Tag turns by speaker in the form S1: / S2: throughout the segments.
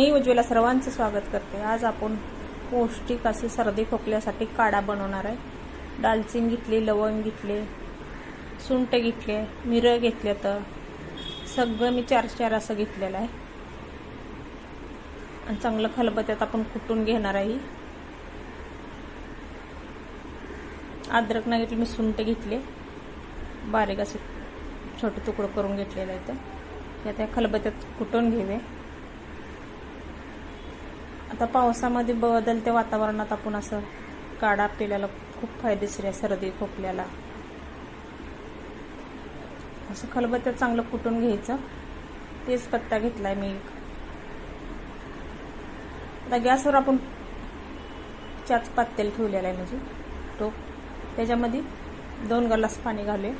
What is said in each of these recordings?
S1: मी उज्ज्वला सर्वांचं स्वागत करते. आज आपण पौष्टिक असे सर्दी खोकल्यासाठी काढा बनवणार आहे. दालचिनी घेतली लवंग घेतले सुंट घेतले मिरं घेतले तर सगळं मी चार चार असं घेतलेलं आहे. आणि चांगलं खलबत्यात आपण कुटून घेणार आहे. अद्रक नाही घेतली मी सुंट घेतले. बारीक असे छोटे तुकडं करून घेतलेलं आहे तर या त्या खलबत्यात कुटून घेवे. आता पावसामध्ये बदलत्या वातावरणात आपण असं काढा आपल्याला खूप फायदेशीर आहे सर्दी खोकल्याला. असं खलबत्त्या चांगलं कुटून घ्यायचं. तेच पत्ता घेतलाय मी एक. आता गॅसवर आपण चाच पातेल ठेवलेला आहे म्हणजे टोप. त्याच्यामध्ये दोन ग्लास पाणी घालूया.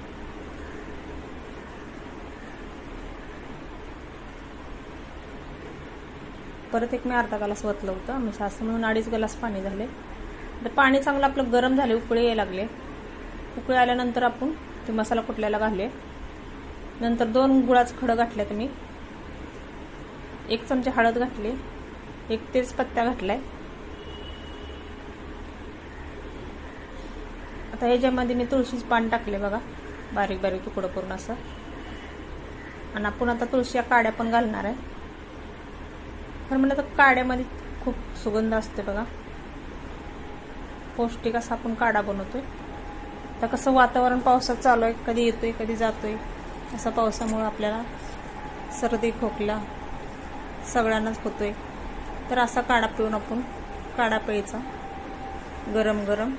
S1: परत एक मी अर्धा ग्लास वतलं होतं. म्हणजे असं म्हणून अडीच ग्लास पाणी झाले. तर पाणी चांगलं आपलं गरम झाले उकळे यायला लागले. उकळे आल्यानंतर आपण ते मसाला कुटल्याला घालले. नंतर दोन गुळाचं खडं घातले तुम्ही एक चमचे हळद घातली. एक तेच पत्त्या घातलाय. आता ह्याच्यामध्ये मी तुळशीचं पान टाकले बघा. बारीक बारीक तुकडं करून असं. आणि आपण आता तुळशी काड्या पण घालणार आहे. खरं म्हणलं तर काड्यामध्ये खूप सुगंध असते बघा. पौष्टिक असा आपण काढा बनवतोय. तर कसं वातावरण पावसात चालू आहे कधी येतोय कधी जातोय असा पावसामुळं आपल्याला सर्दी खोकला सगळ्यांनाच होतोय. तर असा काढा पिऊन आपण काढा प्यायचा. गरम गरम.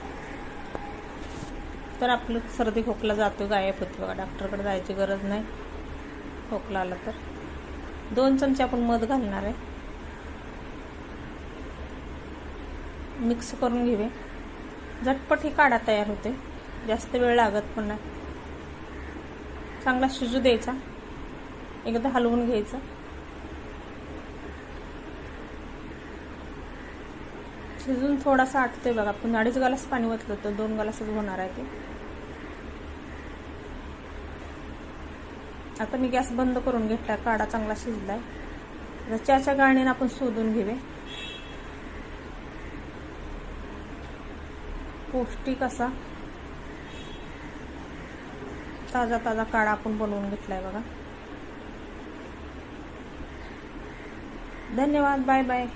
S1: तर आपलं सर्दी खोकला जातो गायब होते बघा. डॉक्टरकडे जायची गरज नाही खोकला आला तर. दोन चमचे आपण मध घालणार आहे. मिक्स करून घेवे. झटपट ही काढा तयार होते. जास्त वेळ लागत पण नाही. चांगला शिजू द्यायचा. एकदा हलवून घ्यायचं. शिजून थोडासा आटतोय बघा. पण अडीच ग्लास पाणी ओतलं तर दोन ग्लासच होणार आहे ते. आता मी गॅस बंद करून घेतला. काढा चांगला शिजलाय. आता चहाच्या गाळणीनं आपण शोधून घेऊया पौष्टिक असा. ताजा ताजा काढा आपण बनवून घेतलाय बघा. धन्यवाद बाय बाय.